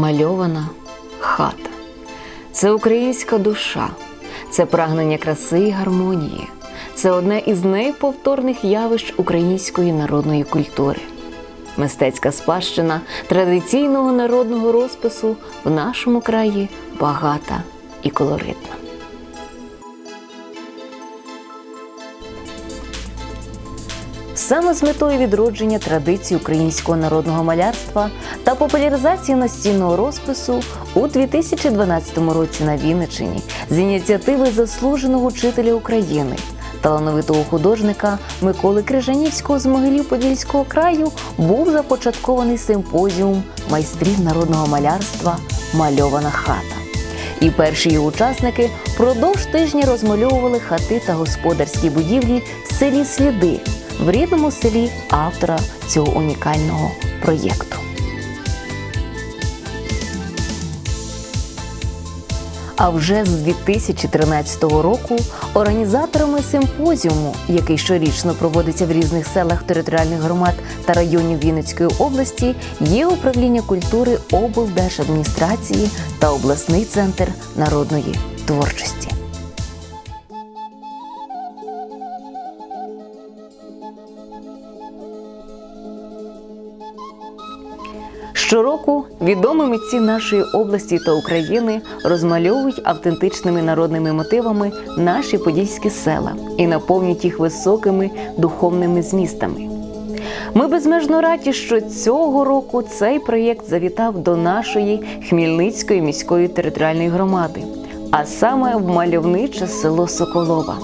мальована хата. Це українська душа, це прагнення краси і гармонії. Це одне із неповторних явищ української народної культури. Мистецька спадщина традиційного народного розпису в нашому краї багата і колоритна. Саме з метою відродження традицій українського народного малярства та популяризації настільного розпису у 2012 році на Вінниччині з ініціативи заслуженого вчителя України, талановитого художника Миколи Крижанівського з Могилів Подільського краю був започаткований симпозіум майстрів народного малярства Мальована хата. І перші її учасники впродовж тижня розмальовували хати та господарські будівлі в селі Сліди, в рідному селі автора цього унікального проєкту. А вже з 2013 року організаторами симпозіуму, який щорічно проводиться в різних селах територіальних громад та районів Вінницької області, є управління культури облдержадміністрації та обласний центр народної творчості. Щороку відомі митці нашої області та України розмальовують автентичними народними мотивами наші подільські села і наповнюють їх високими духовними змістами. Ми безмежно раді, що цього року цей проєкт завітав до нашої Хмільницької міської територіальної громади, а саме в мальовниче село Соколова,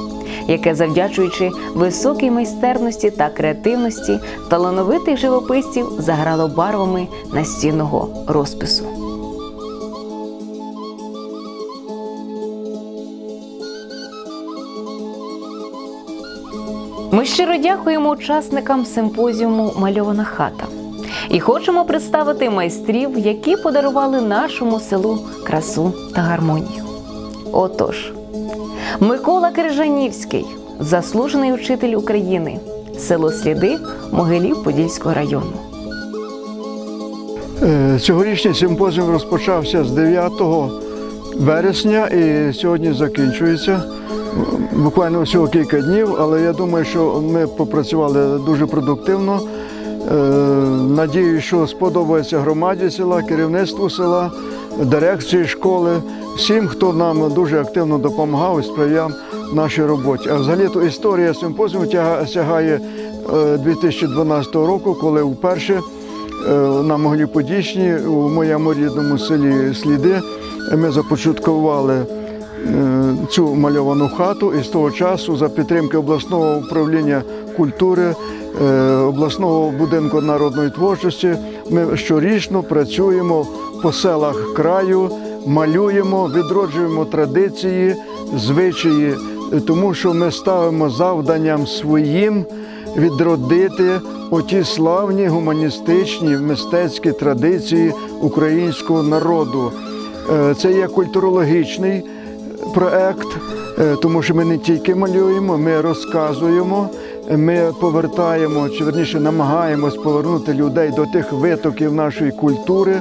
яке, завдячуючи високій майстерності та креативності талановитих живописців, заграло барвами настінного розпису. Ми щиро дякуємо учасникам симпозіуму Мальована хата і хочемо представити майстрів, які подарували нашому селу красу та гармонію. Отож, Микола Крижанівський, заслужений учитель України, село Сліди Могилів Подільського району. Е, Цьогорічний симпозіум розпочався з 9 вересня і сьогодні закінчується. Буквально всього кілька днів, але я думаю, що ми попрацювали дуже продуктивно. Е, Надію, що сподобається громаді села, керівництву села, дирекції школи, всім, хто нам дуже активно допомагав і сприяв нашій роботі. А взагалі то історія симпозіуму сягає е, 2012 року, коли вперше е, на Могилі Подічні у моєму рідному селі Сліди ми започаткували е, цю мальовану хату і з того часу за підтримки обласного управління культури, е, обласного будинку народної творчості ми щорічно працюємо по селах краю, малюємо, відроджуємо традиції, звичаї, е, тому що ми ставимо завданням своїм відродити оті славні гуманістичні мистецькі традиції українського народу. Е, Це є культурологічний проект, е, тому що ми не тільки малюємо, ми розказуємо, ми повертаємо, чи верніше намагаємось повернути людей до тих витоків нашої культури, е,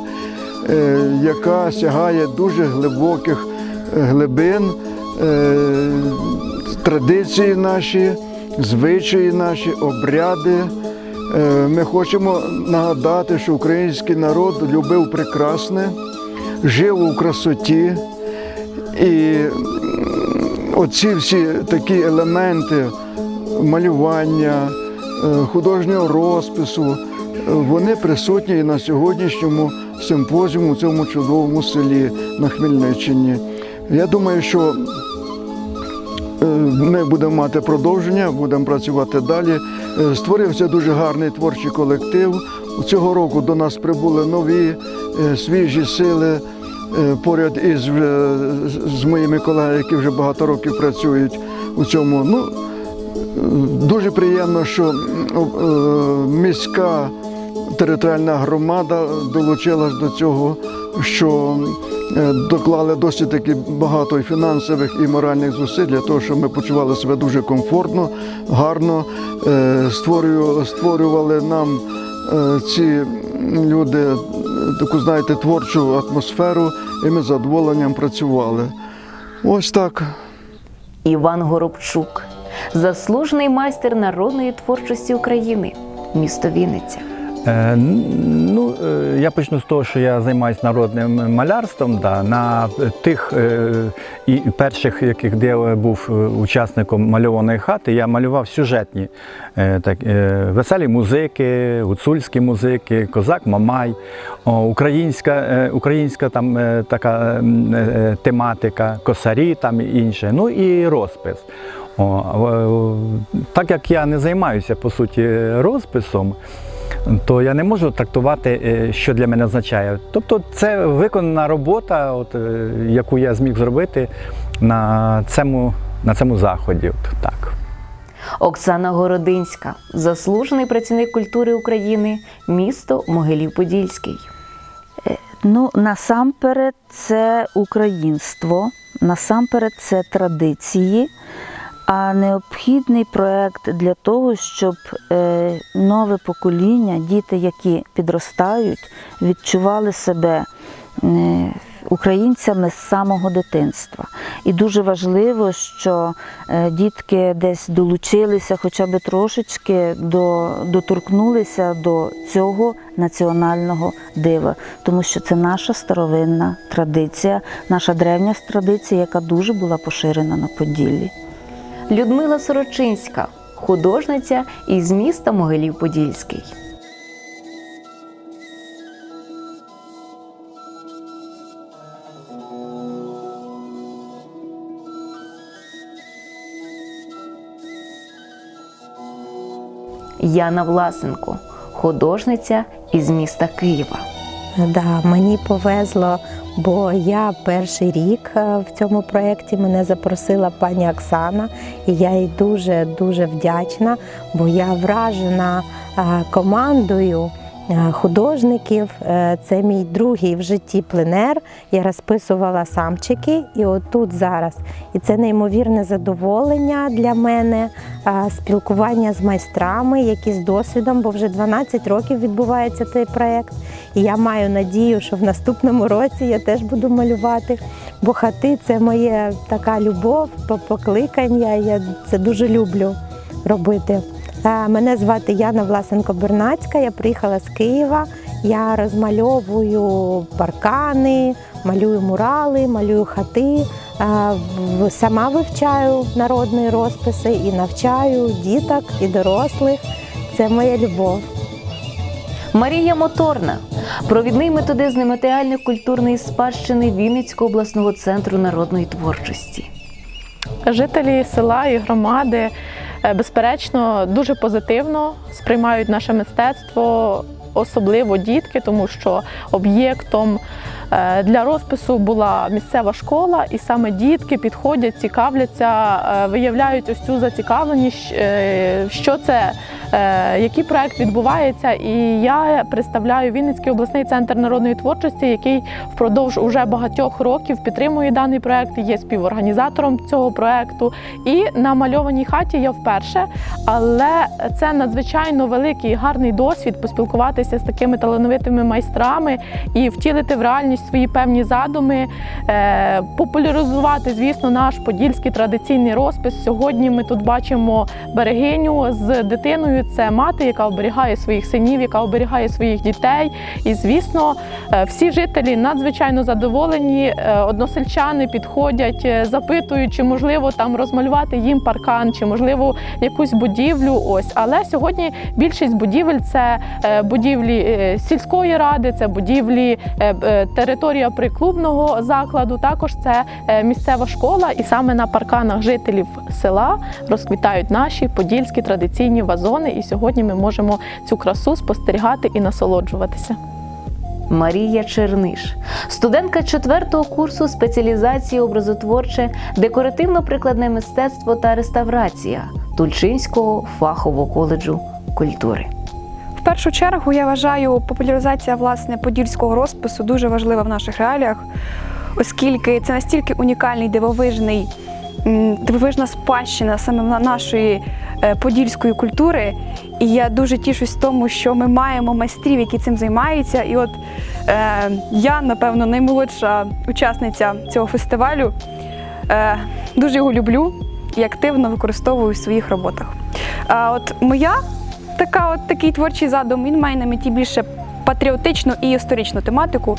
яка сягає дуже глибоких е, глибин, е, традиції наші, звичаї наші, обряди. Е, Ми хочемо нагадати, що український народ любив прекрасне, жив у красоті. І оці всі такі елементи малювання, е, художнього розпису, е, вони присутні і на сьогоднішньому симпозіуму у цьому чудовому селі на Хмельниччині. Я думаю, що Е, Ми будемо мати продовження, будемо працювати далі. Е, Створився дуже гарний творчий колектив. Цього року до нас прибули нові е, свіжі сили поряд із з- моїми колегами, які вже багато років працюють у цьому. Ну, дуже приємно, що міська територіальна громада долучилась до цього, що е, доклали досить таки багато і фінансових і моральних зусиль для того, щоб ми почували себе дуже комфортно, гарно, е, створювали, нам е, ці люди таку, знаєте, творчу атмосферу, і ми з задоволенням працювали. Ось так. Іван Горобчук, заслужений майстер народної творчості України, місто Вінниця. Е, Ну, е, я почну з того, що я займаюся народним малярством. Да. На тих е, перших, яких де я був е, учасником мальованої хати, я малював сюжетні е, так, е, веселі музики, гуцульські музики, козак Мамай, о, українська, е, українська там е, така е, тематика, косарі там і інше. Ну і розпис. О, так як я не займаюся по суті розписом, то я не можу трактувати, е, що для мене означає. Тобто це виконана робота, от, е, яку я зміг зробити на цьому, на цьому заході. От, так. Оксана Городинська, заслужений працівник культури України, місто Могилів-Подільський. Ну, насамперед, це українство, насамперед, це традиції, а необхідний проект для того, щоб е, нове покоління, діти, які підростають, відчували себе е, українцями з самого дитинства. І дуже важливо, що е, дітки десь долучилися, хоча б трошечки до, доторкнулися до цього національного дива, тому що це наша старовинна традиція, наша древня традиція, яка дуже була поширена на Поділлі. Людмила Сорочинська, художниця із міста Могилів-Подільський. Яна Власенко, художниця із міста Києва. Да, мені повезло, бо я перший рік е, в цьому проєкті. Мене запросила пані Оксана, і я їй дуже дуже вдячна, бо я вражена е, командою художників. Е, Це мій другий в житті пленер. Я розписувала самчики, і отут зараз. І це неймовірне задоволення для мене, е, спілкування з майстрами, які з досвідом, бо вже 12 років відбувається цей проєкт. І я маю надію, що в наступному році я теж буду малювати. Бо хати це моє така любов, покликання. Я це дуже люблю робити. Е, Мене звати Яна Власенко Бернацька. Я приїхала з Києва. Я розмальовую паркани, малюю мурали, малюю хати. Е, Сама вивчаю народні розписи і навчаю діток і дорослих. Це моя любов. Марія Моторна, провідний методист нематеріально-культурної спадщини Вінницького обласного центру народної творчості. Жителі села і громади е, безперечно дуже позитивно сприймають наше мистецтво, особливо дітки, тому що об'єктом для розпису була місцева школа, і саме дітки підходять, цікавляться, е, виявляють ось цю зацікавленість, е, що це. е, Який проект відбувається, і я представляю Вінницький обласний центр народної творчості, який впродовж уже багатьох років підтримує даний проект, є співорганізатором цього проекту. І на мальованій хаті я вперше, але це надзвичайно великий гарний досвід поспілкуватися з такими талановитими майстрами і втілити в реальність свої певні задуми, е, популяризувати, звісно, наш подільський традиційний розпис. Сьогодні ми тут бачимо берегиню з дитиною. Це мати, яка оберігає своїх синів, яка оберігає своїх дітей. І звісно, е, всі жителі надзвичайно задоволені. Е, Односельчани підходять, запитують, чи можливо там розмалювати їм паркан, чи можливо якусь будівлю. Ось, але сьогодні більшість будівель це будівлі сільської ради, це будівлі е, е, територія приклубного закладу. Також це е, місцева школа, і саме на парканах жителів села розквітають наші подільські традиційні вазони. І сьогодні ми можемо цю красу спостерігати і насолоджуватися. Марія Черниш, студентка четвертого курсу спеціалізації образотворче, декоративно-прикладне мистецтво та реставрація Тульчинського фахового коледжу культури. Першу чергу я вважаю, популяризація власне подільського розпису дуже важлива в наших реаліях, оскільки це настільки унікальний дивовижний, дивовижна спадщина саме нашої е, подільської культури. І я дуже тішусь тому, що ми маємо майстрів, які цим займаються. І от е, я, напевно, наймолодша учасниця цього фестивалю. Е, дуже його люблю і активно використовую в своїх роботах. А от моя така, от такий творчий задум, він має на меті більше патріотичну і історичну тематику,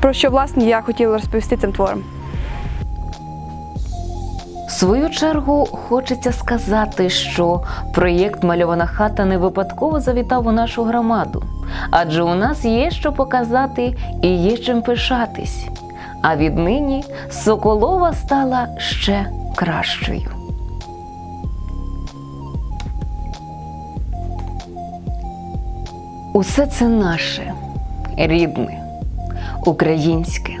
про що власне я хотіла розповісти цим твором. В свою чергу хочеться сказати, що проєкт Мальована хата не випадково завітав у нашу громаду, адже у нас є що показати і є чим пишатись. А віднині Соколова стала ще кращою. Усе це наше, рідне, українське.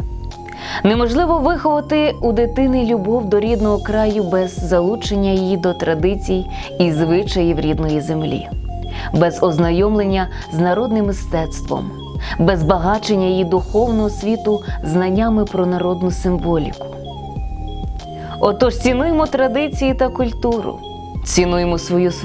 Неможливо виховати у дитини любов до рідного краю без залучення її до традицій і звичаїв рідної землі, без ознайомлення з народним мистецтвом, без збагачення її духовного світу знаннями про народну символіку. Отож цінуємо традиції та культуру, цінуємо свою свободу.